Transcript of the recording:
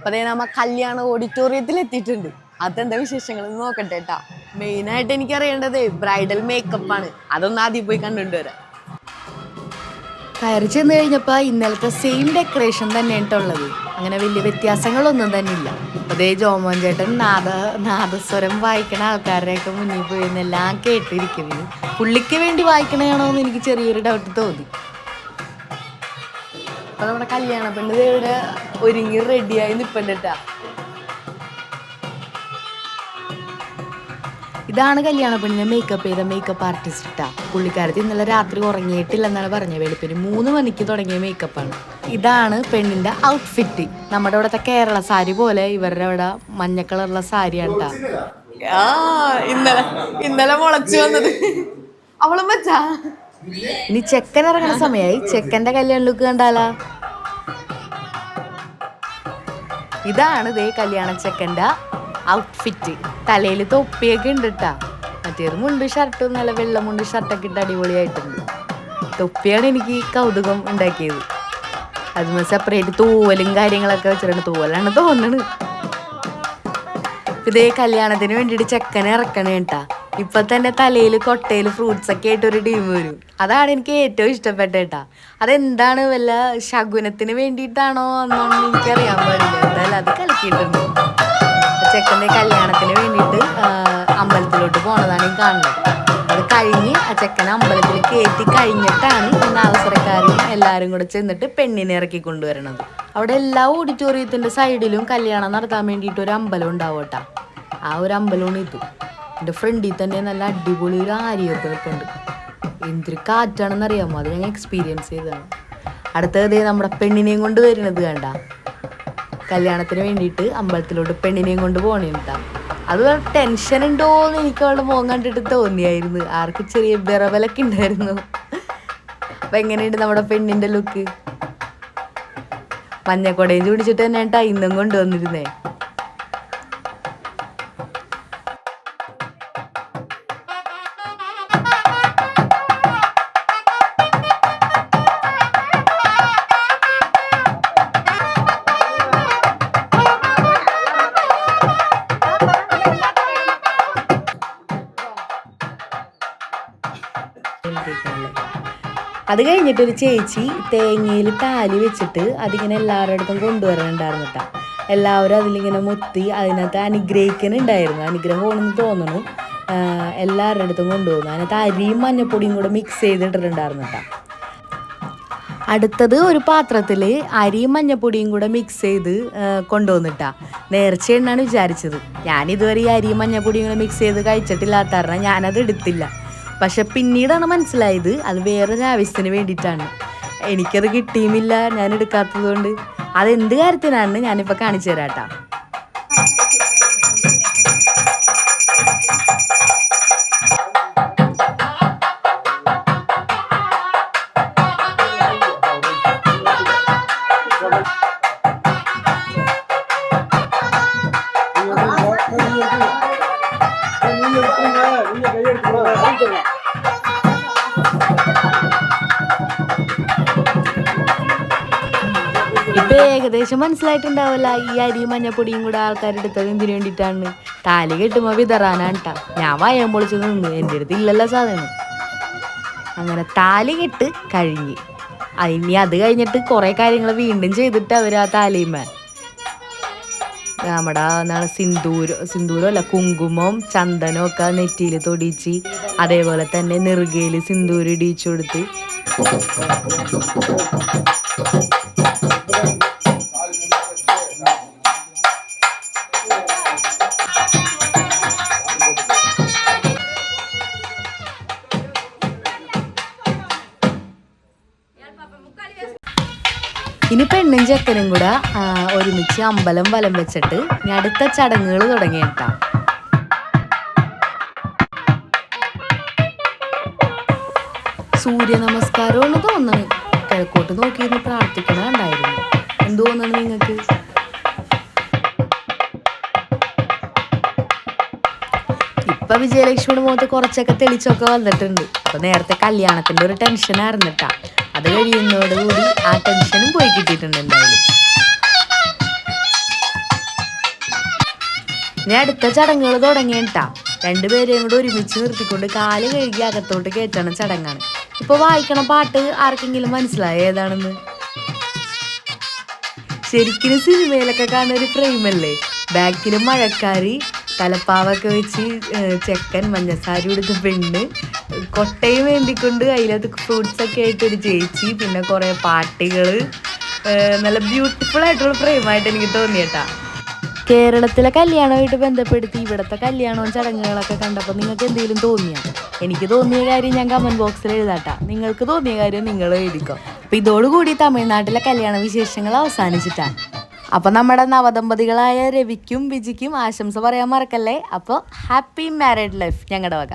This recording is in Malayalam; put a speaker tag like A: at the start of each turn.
A: അപ്പൊ ദേ നമ്മ കല്യാണ ഓഡിറ്റോറിയത്തിൽ എത്തിയിട്ടുണ്ട് അതെന്താ വിശേഷങ്ങൾ നോക്കട്ടെ കേട്ടാ എനിക്ക് അറിയേണ്ടത് ബ്രൈഡൽ മേക്കപ്പ് ആണ്. അതൊന്ന് ആദ്യം പോയി കണ്ടുകൊണ്ട് വരാം കയറി ചെന്ന് കഴിഞ്ഞപ്പോൾ ഇന്നലത്തെ സെയിം ഡെക്കറേഷൻ തന്നെയാണ് ഉള്ളത്. അങ്ങനെ വലിയ വ്യത്യാസങ്ങളൊന്നും തന്നെ ഇല്ല. അതേ ജോമോൻ ചേട്ടൻ നാദ നാദസ്വരം വായിക്കണ ആൾക്കാരുടെയൊക്കെ മുന്നിൽ പോയി എന്നെല്ലാം കേട്ടിരിക്കുന്നത് പുള്ളിക്ക് വേണ്ടി വായിക്കണയാണോ എന്ന് എനിക്ക് ചെറിയൊരു ഡൗട്ട് തോന്നി. അപ്പൊ നമ്മുടെ കല്യാണ പെണ്ണ് ഇവിടെ ഒരുങ്ങി റെഡിയായി നിപ്പണ്ടിട്ടാ ഇതാണ് കല്യാണ പെണ്ണിനെ മേക്കപ്പ് ചെയ്ത മേക്കപ്പ് ആർട്ടിസ്റ്റ് ഇട്ടാ പുള്ളിക്കാരത്തി ഇന്നലെ രാത്രി ഉറങ്ങിയിട്ടില്ലെന്നാണ് പറഞ്ഞ വെളുപ്പിന് മൂന്ന് മണിക്ക് തുടങ്ങിയ മേക്കപ്പാണ് ഇതാണ് പെണ്ണിന്റെ ഔട്ട്ഫിറ്റ് നമ്മുടെ ഇവിടുത്തെ കേരള സാരി പോലെ ഇവരുടെ അവിടെ മഞ്ഞ കളറുള്ള സാരിയാണ്. ആ ഇന്നലെ ഇന്നലെ മുളച്ചു വന്നത്. അവളും വെച്ചാ? ഇനി ചെക്കൻ ഇറങ്ങുന്ന സമയായി. ചെക്കന്റെ കല്യാണ ലുക്ക് കണ്ടാലാ. ഇതാണ് ദേ കല്യാണ ചെക്കന്റെ ഔട്ട്ഫിറ്റ് തലയിൽ തൊപ്പിയൊക്കെ ഉണ്ട് കേട്ടാ മറ്റേത് മുണ്ട് ഷർട്ടും നല്ല വെള്ള മുണ്ട് ഷർട്ടൊക്കെ ഇട്ട് അടിപൊളിയായിട്ടുണ്ട്. തൊപ്പിയാണ് എനിക്ക് കൗതുകം ഉണ്ടാക്കിയത്. അതുപോലെ സെപ്പറേറ്റ് തൂവലും കാര്യങ്ങളൊക്കെ വെച്ചിട്ടുണ്ട്. തൂവലാണ് തോന്നണ്. ഇതേ കല്യാണത്തിന് വേണ്ടിയിട്ട് ചെക്കനെ ഇറക്കണേ കേട്ടാ ഇപ്പൊ തന്നെ തലയിൽ കൊട്ടയിൽ ഫ്രൂട്ട്സ് ഒക്കെ ആയിട്ട് ഒരു ടീം വരും. അതാണ് എനിക്ക് ഏറ്റവും ഇഷ്ടപ്പെട്ട കേട്ടാ. അതെന്താണ് വല്ല ശകുനത്തിന് വേണ്ടിയിട്ടാണോ എന്നൊന്നും എനിക്കറിയാൻ പാടില്ല. അത് കളിക്കിയിട്ടുണ്ട്. ചെക്കന്റെ കല്യാണത്തിന് വേണ്ടിയിട്ട് അമ്പലത്തിലോട്ട് പോണതാണ് ഈ കാണുന്നത്. അത് കഴിഞ്ഞ് ആ ചെക്കനെ അമ്പലത്തിൽ കയറ്റി കഴിഞ്ഞിട്ടാണ് ഇന്ന് അവസരക്കാരും എല്ലാവരും കൂടെ ചെന്നിട്ട് പെണ്ണിനെ ഇറക്കി കൊണ്ടുവരണത്. അവിടെ എല്ലാ ഓഡിറ്റോറിയത്തിന്റെ സൈഡിലും കല്യാണം നടത്താൻ വേണ്ടിയിട്ട് ഒരു അമ്പലം ഉണ്ടാവും ആ ഒരു അമ്പലമാണ് ഇത്. എന്റെ ഫ്രണ്ടിൽ തന്നെ നല്ല അടിപൊളി ഒരു ആര്യയൊക്കെ നിൽപ്പുണ്ട് എന്തൊരു കാറ്റാണെന്ന് അറിയാമോ അത് ഞാൻ എക്സ്പീരിയൻസ് ചെയ്തതാണ്. അടുത്തത് നമ്മുടെ പെണ്ണിനെയും കൊണ്ട് വരുന്നത് വേണ്ട കല്യാണത്തിന് വേണ്ടിയിട്ട് അമ്പലത്തിലോട്ട് പെണ്ണിനെയും കൊണ്ട് പോകണേട്ടാ അത് ടെൻഷൻ ഉണ്ടോ എന്ന് എനിക്ക് അവളുടെ മുഖം കണ്ടിട്ട് തോന്നിയായിരുന്നു. ആർക്ക് ചെറിയ വിറവലൊക്കെ ഉണ്ടായിരുന്നു. അപ്പം എങ്ങനെയുണ്ട് നമ്മുടെ പെണ്ണിന്റെ ലുക്ക് മഞ്ഞക്കൊടയും ചൂടിച്ചിട്ട് തന്നെ കേട്ടാ ഇന്നും കൊണ്ടുവന്നിരുന്നേ. അത് കഴിഞ്ഞിട്ട് ഒരു ചേച്ചി തേങ്ങയിൽ താലി വെച്ചിട്ട് അതിങ്ങനെ എല്ലാവരുടെ അടുത്തും കൊണ്ടുവരണുണ്ടായിരുന്നു കേട്ടോ എല്ലാവരും അതിലിങ്ങനെ മുത്തി അതിനകത്ത് അനുഗ്രഹിക്കുന്നുണ്ടായിരുന്നു അനുഗ്രഹമാണെന്ന് തോന്നുന്നു എല്ലാവരുടെ അടുത്തും കൊണ്ടുപോകുന്നു. അതിനകത്ത് അരിയും മഞ്ഞപ്പൊടിയും കൂടെ മിക്സ് ചെയ്തിട്ടിട്ടുണ്ടായിരുന്നു കേട്ടോ അടുത്തത് ഒരു പാത്രത്തിൽ അരിയും മഞ്ഞപ്പൊടിയും കൂടെ മിക്സ് ചെയ്ത് കൊണ്ടുവന്നിട്ടാ നേർച്ചയെന്നാണ് വിചാരിച്ചത്. ഞാനിതുവരെ ഈ അരിയും മഞ്ഞപ്പൊടിയും കൂടെ മിക്സ് ചെയ്ത് കഴിച്ചിട്ടില്ലാത്ത കാരണം ഞാനത് എടുത്തില്ല. പക്ഷെ പിന്നീടാണ് മനസ്സിലായത് അത് വേറൊരു ആവശ്യത്തിന് വേണ്ടിയിട്ടാണ്. എനിക്കത് കിട്ടിയുമില്ല ഞാൻ എടുക്കാത്തത് കൊണ്ട്. അതെന്ത് കാര്യത്തിനാണ് ഞാനിപ്പോൾ കാണിച്ചു തരാട്ടാ ഇപ്പൊ ഏകദേശം മനസ്സിലായിട്ടുണ്ടാവില്ല ഈ അരി മഞ്ഞപ്പൊടിയും കൂടെ ആൾക്കാരെടുത്തത് എന്തിനു വേണ്ടിട്ടാണ് താലി കെട്ടുമ്പോ വിതറാനാണ് ഞാൻ വയം പൊളിച്ചു നിന്ന് എന്റെ അടുത്ത് ഇല്ലല്ലോ സാധനം. അങ്ങനെ താലി കെട്ട് കഴിഞ്ഞ്. ഇനി അത് കഴിഞ്ഞിട്ട് കുറെ കാര്യങ്ങൾ വീണ്ടും ചെയ്തിട്ട് അവർ ആ താലിമ നമ്മുടെ എന്താണ് സിന്ദൂരം സിന്ദൂരം അല്ല കുങ്കുമം ചന്ദനം ഒക്കെ നെറ്റിയിൽ തൊടിച്ച് അതേപോലെ തന്നെ നെറുകയിൽ സിന്ദൂരം ഇടിച്ചു കൊടുത്ത്. ഇനി പെണ്ണും ചെക്കനും കൂടെ ഒരുമിച്ച് അമ്പലം വലം വെച്ചിട്ട് ഇനി അടുത്ത ചടങ്ങുകൾ തുടങ്ങിയിട്ടാ സൂര്യ നമസ്കാരമാണ് തോന്നുന്നത് കിഴക്കോട്ട് നോക്കിയിരുന്ന് പ്രാർത്ഥിക്കണുണ്ടായിരുന്നു എന്ത് തോന്നുന്നു നിങ്ങൾക്ക്? ഇപ്പൊ വിജയലക്ഷ്മിയുടെ മുഖത്ത് കുറച്ചൊക്കെ തെളിച്ചൊക്കെ വന്നിട്ടുണ്ട്. അപ്പൊ നേരത്തെ കല്യാണത്തിന്റെ ഒരു ടെൻഷൻ ആയിരുന്നിട്ടാ അത് കഴിയുന്നതോടുകൂടി ആ ടെൻഷനും പോയി കിട്ടിയിട്ടുണ്ട് എന്തായാലും. ഇനി അടുത്ത ചടങ്ങുകൾ തുടങ്ങിയിട്ടാ രണ്ടുപേരെയും കൂടെ ഒരുമിച്ച് നിർത്തിക്കൊണ്ട് കാൽ കഴുകി അകത്തോട്ട് കയറ്റണ ചടങ്ങാണ്. ഇപ്പൊ വായിക്കണ പാട്ട് ആർക്കെങ്കിലും മനസ്സിലായ ഏതാണെന്ന്? ശരിക്കും സിനിമയിലൊക്കെ കാണുന്ന ഒരു ഫ്രെയിമല്ലേ ബാക്കിൽ മഴക്കാരി തലപ്പാവൊക്കെ വെച്ച് ചെക്കൻ മഞ്ഞസാരി ഉടുത്ത് പെണ്ണ് കൊട്ടയും വേണ്ടിക്കൊണ്ട് അതിനകത്ത് ഫ്രൂട്ട്സ് ഒക്കെ ആയിട്ട് ഒരു ചേച്ചി പിന്നെ കുറേ പാട്ടികൾ നല്ല ബ്യൂട്ടിഫുൾ ആയിട്ടുള്ള ഫ്രെയിമായിട്ട് എനിക്ക് തോന്നിയേട്ടാ. കേരളത്തിലെ കല്യാണമായിട്ട് ബന്ധപ്പെടുത്തി ഇവിടുത്തെ കല്യാണവും ചടങ്ങുകളൊക്കെ കണ്ടപ്പോൾ നിങ്ങൾക്ക് എന്തെങ്കിലും തോന്നിയോ? എനിക്ക് തോന്നിയ കാര്യം ഞാൻ കമന്റ് ബോക്സിൽ എഴുതാട്ടാ. നിങ്ങൾക്ക് തോന്നിയ കാര്യം നിങ്ങൾ എഴുതിക്കോ. അപ്പൊ ഇതോടുകൂടി തമിഴ്നാട്ടിലെ കല്യാണ വിശേഷങ്ങൾ അവസാനിച്ചിട്ടാണ് അപ്പൊ നമ്മുടെ നവദമ്പതികളായ രവിക്കും ബിജിക്കും ആശംസ പറയാൻ മറക്കല്ലേ? അപ്പോൾ ഹാപ്പി മാരീഡ് ലൈഫ് ഞങ്ങളുടെ വക.